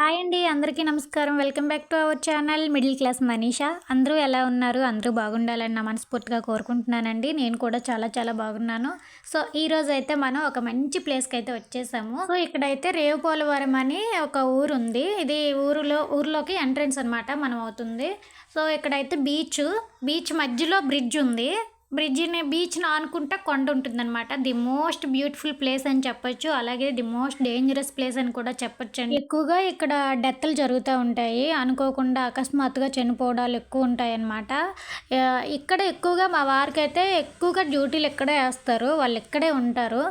Hi అండి అందరికీ నమస్కారం. Welcome back to our channel. Middle class Manisha. అందరూ ఎలా ఉన్నారు? అందరూ బాగుండాలని నా మనస్ఫూర్తిగా కోరుకుంటున్నానండి. నేను కూడా చాలా చాలా బాగున్నాను. సో ఈ రోజు అయితే మనం ఒక మంచి ప్లేస్కి అయితే వచ్చేసాము. సో ఇక్కడైతే రేవుపోలవరం అని ఒక ఊరు ఉంది. ఇది ఊరిలో ఊర్లోకి ఎంట్రన్స్ అనమాట మనం అవుతుంది సో ఇక్కడైతే బీచ్. బీచ్ మధ్యలో బ్రిడ్జ్ ఉంది. బ్రిడ్జిని బీచ్ని ఆనుకుంటా కొండ ఉంటుందన్నమాట. ది మోస్ట్ బ్యూటిఫుల్ ప్లేస్ అని చెప్పొచ్చు. అలాగే ది మోస్ట్ డేంజరస్ ప్లేస్ అని కూడా చెప్పొచ్చు అండి ఎక్కువగా ఇక్కడ డెత్లు జరుగుతూ ఉంటాయి. అనుకోకుండా అకస్మాత్తుగా చనిపోవడాలు ఎక్కువ ఉంటాయి అన్నమాట ఇక్కడ ఎక్కువగా మా వారికి అయితే ఎక్కువగా డ్యూటీలు ఇక్కడే వేస్తారు. వాళ్ళు ఇక్కడే ఉంటారు.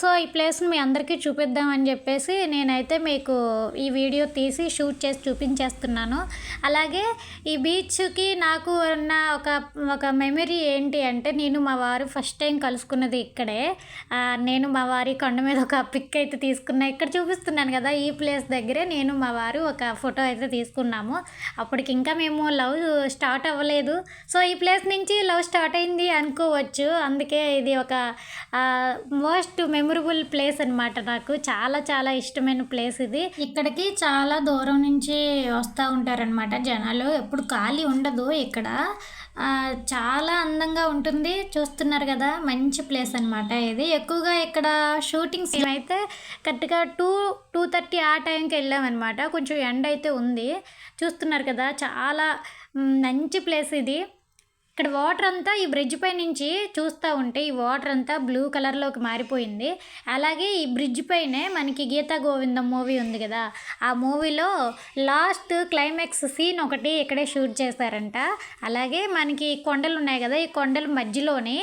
సో ఈ ప్లేస్ని మీ అందరికీ చూపిద్దామని చెప్పేసి నేనైతే మీకు ఈ వీడియో తీసి షూట్ చేసి చూపించేస్తున్నాను. అలాగే ఈ బీచ్కి నాకు ఉన్న ఒక ఒక మెమరీ ఏంటి అంటే అంటే నేను మా వారు ఫస్ట్ టైం కలుసుకున్నది ఇక్కడే. నేను మా వారి కొండ మీద ఒక పిక్ అయితే తీసుకున్నా. ఇక్కడ చూపిస్తున్నాను కదా ఈ ప్లేస్ దగ్గరే నేను మా వారు ఒక ఫోటో అయితే తీసుకున్నాము. అప్పటికి ఇంకా మేము లవ్ స్టార్ట్ అవ్వలేదు. సో ఈ ప్లేస్ నుంచి లవ్ స్టార్ట్ అయింది అనుకోవచ్చు. అందుకే ఇది ఒక మోస్ట్ మెమొరబుల్ ప్లేస్ అనమాట నాకు. చాలా చాలా ఇష్టమైన ప్లేస్ ఇది. ఇక్కడికి చాలా దూరం నుంచి వస్తూ ఉంటారనమాట జనాలు. ఎప్పుడు ఖాళీ ఉండదు ఇక్కడ. చాలా అందంగా ఉంటుంది. చూస్తున్నారు కదా మంచి ప్లేస్ అన్నమాట ఇది. ఎక్కువగా ఇక్కడ షూటింగ్స్ అయితే కరెక్ట్గా టూ టూ థర్టీ ఆ టైంకి వెళ్ళామన్నమాట కొంచెం ఎండ అయితే ఉంది. చూస్తున్నారు కదా చాలా మంచి ప్లేస్ ఇది. ఇక్కడ వాటర్ అంతా ఈ బ్రిడ్జ్ పై నుంచి చూస్తూ ఉంటే ఈ వాటర్ అంతా బ్లూ కలర్లోకి మారిపోయింది. అలాగే ఈ బ్రిడ్జ్ పైనే మనకి గీతా గోవిందం మూవీ ఉంది కదా. ఆ మూవీలో లాస్ట్ క్లైమాక్స్ సీన్ ఒకటి ఇక్కడే షూట్ చేశారంట. అలాగే మనకి కొండలు ఉన్నాయి కదా ఈ కొండల మధ్యలోనే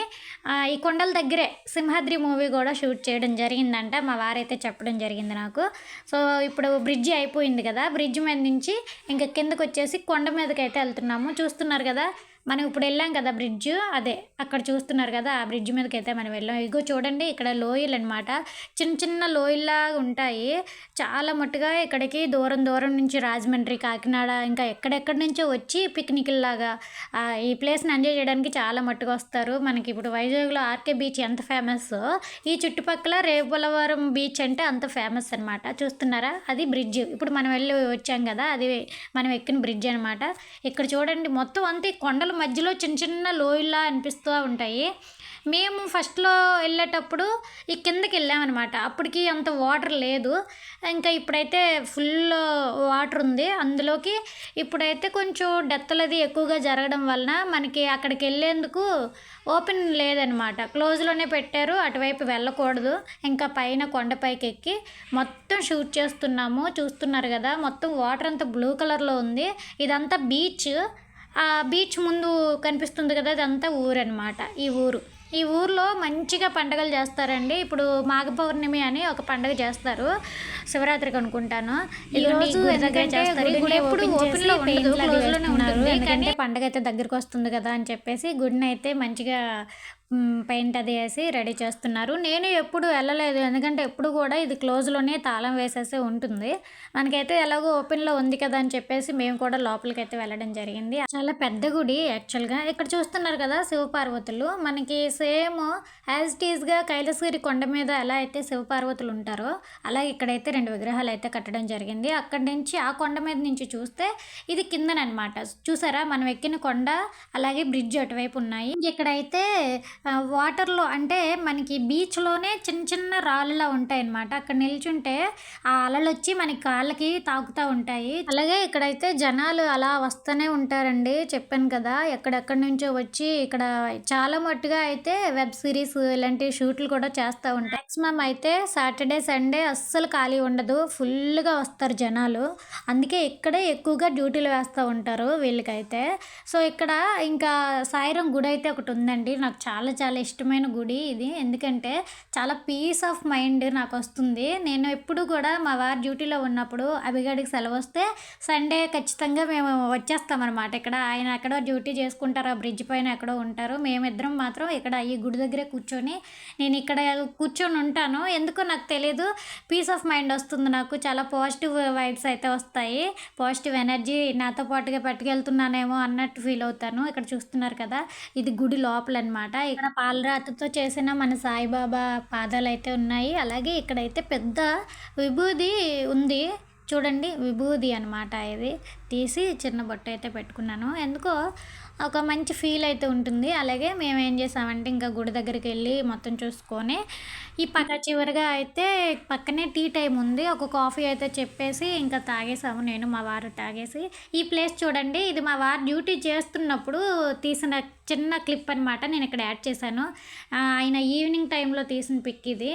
ఈ కొండల దగ్గరే సింహాద్రి మూవీ కూడా షూట్ చేయడం జరిగిందంట. మా వారైతే చెప్పడం జరిగింది నాకు. సో ఇప్పుడు బ్రిడ్జి అయిపోయింది కదా. బ్రిడ్జ్ మీద నుంచి ఇంకా కిందకు వచ్చేసి కొండ మీదకి అయితే వెళ్తున్నాము. చూస్తున్నారు కదా మనం ఇప్పుడు వెళ్ళాం కదా బ్రిడ్జ్ అదే అక్కడ చూస్తున్నారు కదా ఆ బ్రిడ్జ్ మీదకి అయితే మనం వెళ్ళాం. ఇగో చూడండి ఇక్కడ లోయలు అనమాట చిన్న చిన్న లోయల్లాగా ఉంటాయి. చాలా మట్టుగా ఇక్కడికి దూరం దూరం నుంచి రాజమండ్రి కాకినాడ ఇంకా ఎక్కడెక్కడి నుంచో వచ్చి పిక్నిక్ లాగా ఈ ప్లేస్ని ఎంజాయ్ చేయడానికి చాలా మట్టుగా వస్తారు. మనకి ఇప్పుడు వైజాగ్లో ఆర్కే బీచ్ ఎంత ఫేమస్ ఈ చుట్టుపక్కల రేపులవరం బీచ్ అంటే అంత ఫేమస్ అనమాట చూస్తున్నారా? అది బ్రిడ్జ్. ఇప్పుడు మనం వెళ్ళి వచ్చాం కదా అది మనం ఎక్కిన బ్రిడ్జ్ అనమాట ఇక్కడ చూడండి మొత్తం అంతే కొండలు మధ్యలో చిన్న చిన్న లోయల్లా అనిపిస్తూ ఉంటాయి. మేము ఫస్ట్లో వెళ్ళేటప్పుడు ఈ కిందకి వెళ్ళామన్నమాట. అప్పటికి అంత వాటర్ లేదు. ఇంకా ఇప్పుడైతే ఫుల్ వాటర్ ఉంది. అందులోకి ఇప్పుడైతే కొంచెం డెత్తలది ఎక్కువగా జరగడం వలన మనకి అక్కడికి వెళ్ళేందుకు ఓపెన్ లేదనమాట క్లోజ్లోనే పెట్టారు. అటువైపు వెళ్ళకూడదు. ఇంకా పైన కొండపైకి ఎక్కి మొత్తం షూట్ చేస్తున్నాము. చూస్తున్నారు కదా మొత్తం వాటర్ అంతా బ్లూ కలర్లో ఉంది. ఇదంతా బీచ్ ఆ బీచ్ ముందు కనిపిస్తుంది కదా ఇదంతా ఊరు అనమాట ఈ ఊరు. ఈ ఊర్లో మంచిగా పండగలు చేస్తారండి. ఇప్పుడు మాఘ పౌర్ణమి అని ఒక పండగ చేస్తారు శివరాత్రికి అనుకుంటాను. ఈ రోజు దగ్గర చేస్తారు ఈ గుడి ఎప్పుడు ఓపెన్లో ఉండదు క్లోజ్ ఉంటుంది కానీ పండగ అయితే దగ్గరకు వస్తుంది కదా అని చెప్పేసి గుడిని అయితే మంచిగా పెయింట్ అది వేసి రెడీ చేస్తున్నారు. నేను ఎప్పుడు వెళ్ళలేదు. ఎందుకంటే ఎప్పుడు కూడా ఇది క్లోజ్లోనే తాళం వేసేసి ఉంటుంది. మనకైతే ఎలాగో ఓపెన్లో ఉంది కదా అని చెప్పేసి మేము కూడా లోపలికి అయితే వెళ్ళడం జరిగింది. చాలా పెద్ద గుడి యాక్చువల్గా ఇక్కడ చూస్తున్నారు కదా శివపార్వతులు. మనకి సేమ్ యాజ్ టీజ్గా కైలాసగిరి కొండ మీద ఎలా అయితే శివపార్వతులు ఉంటారో అలా ఇక్కడైతే రెండు విగ్రహాలు అయితే కట్టడం జరిగింది. అక్కడి నుంచి ఆ కొండ మీద నుంచి చూస్తే ఇది కిందనమాట చూసారా? మనం ఎక్కిన కొండ అలాగే బ్రిడ్జ్ అటువైపు ఉన్నాయి. ఇక్కడైతే వాటర్లో అంటే మనకి బీచ్లోనే చిన్న చిన్న రాళ్ళలా ఉంటాయి అన్నమాట అక్కడ నిల్చుంటే ఆ అలలు వచ్చి మనకి కాళ్ళకి తాకుతూ ఉంటాయి. అలాగే ఇక్కడైతే జనాలు అలా వస్తూనే ఉంటారండి. చెప్పాను కదా ఎక్కడెక్కడి నుంచో వచ్చి ఇక్కడ చాలా మట్టుగా అయితే వెబ్ సిరీస్ ఇలాంటి షూట్లు కూడా చేస్తూ ఉంటాయి మ్యాక్సిమం అయితే సాటర్డే సండే అస్సలు ఖాళీ ఉండదు. ఫుల్గా వస్తారు జనాలు. అందుకే ఇక్కడే ఎక్కువగా డ్యూటీలు వేస్తూ ఉంటారు. వీళ్ళకైతే. సో ఇక్కడ ఇంకా సాయిరం గుడి అయితే ఒకటి ఉందండి. నాకు చాలా చాలా ఇష్టమైన గుడి ఇది. ఎందుకంటే చాలా పీస్ ఆఫ్ మైండ్ నాకు వస్తుంది. నేను ఎప్పుడు కూడా మా వారి డ్యూటీలో ఉన్నప్పుడు అభిగాడికి సెలవు వస్తే సండే ఖచ్చితంగా మేము వచ్చేస్తామన్నమాట. ఇక్కడ ఆయన ఎక్కడో డ్యూటీ చేసుకుంటారు ఆ బ్రిడ్జ్ పైన ఎక్కడో ఉంటారు. మేమిద్దరం మాత్రం ఇక్కడ ఈ గుడి దగ్గరే కూర్చొని నేను ఇక్కడ కూర్చొని ఉంటాను. ఎందుకో నాకు తెలియదు పీస్ ఆఫ్ మైండ్ వస్తుంది నాకు. చాలా పాజిటివ్ వైబ్స్ అయితే వస్తాయి. పాజిటివ్ ఎనర్జీ నాతో పాటుగా వెళ్తున్నానేమో అన్నట్టు ఫీల్ అవుతాను. ఇక్కడ చూస్తున్నారు కదా ఇది గుడి లోపల అనమాట ఇక్కడ పాలరాతితో చేసిన మన సాయిబాబా పాదాలు అయితే ఉన్నాయి. అలాగే ఇక్కడైతే పెద్ద విభూది ఉంది. చూడండి విభూది అనమాట ఇది. తీసి చిన్న బొట్టు అయితే పెట్టుకున్నాను. ఎందుకో ఒక మంచి ఫీల్ అయితే ఉంటుంది. అలాగే మేము ఏం చేసామంటే ఇంకా గుడి దగ్గరికి వెళ్ళి మొత్తం చూసుకొని ఈ పక్క చివరిగా అయితే పక్కనే టీ టైం ఉంది. ఒక కాఫీ అయితే చెప్పేసి ఇంకా తాగేసాము. నేను మా వారు తాగేసి ఈ ప్లేస్ చూడండి. ఇది మా వారు డ్యూటీ చేస్తున్నప్పుడు తీసిన చిన్న క్లిప్ అనమాట నేను ఇక్కడ యాడ్ చేశాను. ఆయన ఈవినింగ్ టైంలో తీసిన పిక్ ఇది.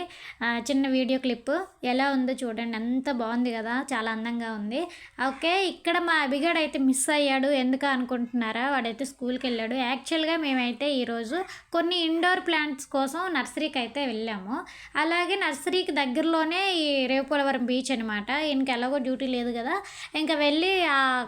చిన్న వీడియో క్లిప్. ఎలా ఉందో చూడండి. అంత బాగుంది కదా. చాలా అందంగా ఉంది. ఓకే ఇక్కడ మా అభిగాడు అయితే మిస్ అయ్యాడు. ఎందుకు అనుకుంటున్నారా? వాడైతే స్కూల్కి వెళ్ళాడు. యాక్చువల్గా మేమైతే ఈరోజు కొన్ని ఇండోర్ ప్లాంట్స్ కోసం నర్సరీకి అయితే వెళ్ళాము. అలాగే నర్సరీకి దగ్గరలోనే ఈ రేవుపోలవరం బీచ్ అనమాట ఇంకా ఎలాగో డ్యూటీ లేదు కదా. ఇంకా వెళ్ళి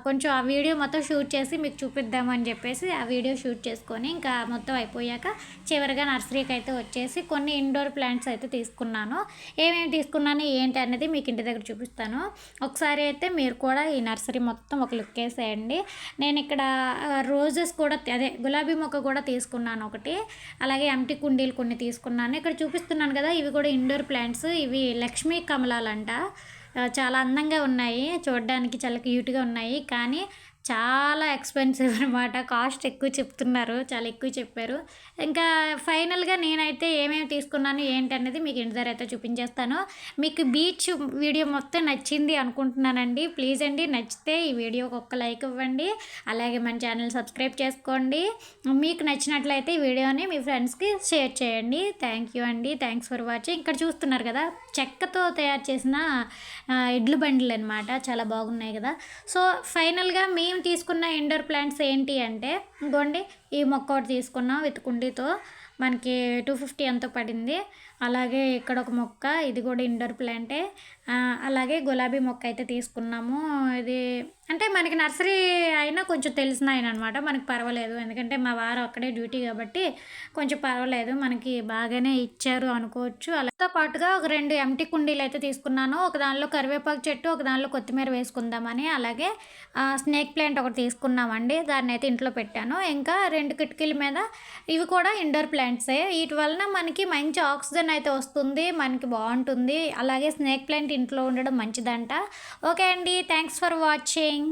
కొంచెం ఆ వీడియో మొత్తం షూట్ చేసి మీకు చూపిద్దామని చెప్పేసి ఆ వీడియో షూట్ తీసుకొని ఇంకా మొత్తం అయిపోయాక చివరిగా నర్సరీకి అయితే వచ్చేసి కొన్ని ఇండోర్ ప్లాంట్స్ అయితే తీసుకున్నాను. ఏమేమి తీసుకున్నాను ఏంటి అనేది మీకు ఇంటి దగ్గర చూపిస్తాను. ఒకసారి అయితే మీరు కూడా ఈ నర్సరీ మొత్తం ఒక లుక్ వేసేయండి. నేను ఇక్కడ రోజెస్ కూడా అదే గులాబీ మొక్క కూడా తీసుకున్నాను ఒకటి. అలాగే ఎంటి కుండీలు కొన్ని తీసుకున్నాను. ఇక్కడ చూపిస్తున్నాను కదా ఇవి కూడా ఇండోర్ ప్లాంట్స్ ఇవి లక్ష్మీ కమలాలంట. చాలా అందంగా ఉన్నాయి. చూడడానికి చాలా క్యూట్గా ఉన్నాయి. కానీ చాలా ఎక్స్పెన్సివ్ అనమాట కాస్ట్ ఎక్కువ చెప్తున్నారు చాలా ఎక్కువ చెప్పారు. ఇంకా ఫైనల్గా నేనైతే ఏమేమి తీసుకున్నాను ఏంటి అనేది మీకు ఇంటి దగ్గర అయితే చూపించేస్తాను. మీకు బీచ్ వీడియో మొత్తం నచ్చింది అనుకుంటున్నానండి. ప్లీజ్ అండి నచ్చితే ఈ వీడియోకి ఒక్క లైక్ ఇవ్వండి. అలాగే మన ఛానల్ సబ్స్క్రైబ్ చేసుకోండి. మీకు నచ్చినట్లయితే ఈ వీడియోని మీ ఫ్రెండ్స్కి షేర్ చేయండి. థ్యాంక్ యూ అండి. థ్యాంక్స్ ఫర్ వాచింగ్ ఇక్కడ చూస్తున్నారు కదా చెక్కతో తయారు చేసిన ఇడ్లు బండ్లు అనమాట చాలా బాగున్నాయి కదా. సో ఫైనల్గా మీ మేము తీసుకున్న ఇండోర్ ప్లాంట్స్ ఏంటి అంటే ఇంకోండి ఈ మొక్క ఒకటి తీసుకున్నాం విత్ కుండీతో. మనకి టూ ఫిఫ్టీ ఎంతో పడింది. అలాగే ఇక్కడ ఒక మొక్క ఇది కూడా ఇండోర్ ప్లాంటే అలాగే గులాబీ మొక్క అయితే తీసుకున్నాము. ఇది అంటే మనకి నర్సరీ అయినా కొంచెం తెలిసిన ఆయన అనమాట మనకి పర్వాలేదు. ఎందుకంటే మా వారు అక్కడే డ్యూటీ కాబట్టి కొంచెం పర్వాలేదు. మనకి బాగానే ఇచ్చారు అనుకోవచ్చు. అలాతో పాటుగా ఒక రెండు ఎంటీ కుండీలు అయితే తీసుకున్నాను. ఒక దానిలో కరివేపాకు చెట్టు ఒక దానిలో కొత్తిమీర వేసుకుందామని. అలాగే స్నేక్ ప్లాంట్ ఒకటి తీసుకున్నామండి. దాన్ని అయితే ఇంట్లో పెట్టాను. ఇంకా రెండు కిటికీల మీద ఇవి కూడా ఇండోర్ ప్లాంట్ ప్లాంట్సే వీటి వలన మనకి మంచి ఆక్సిజన్ అయితే వస్తుంది మనకి బాగుంటుంది. అలాగే స్నేక్ ప్లాంట్ ఇంట్లో ఉండడం మంచిదంట. ఓకే అండి థ్యాంక్స్ ఫర్ వాచింగ్.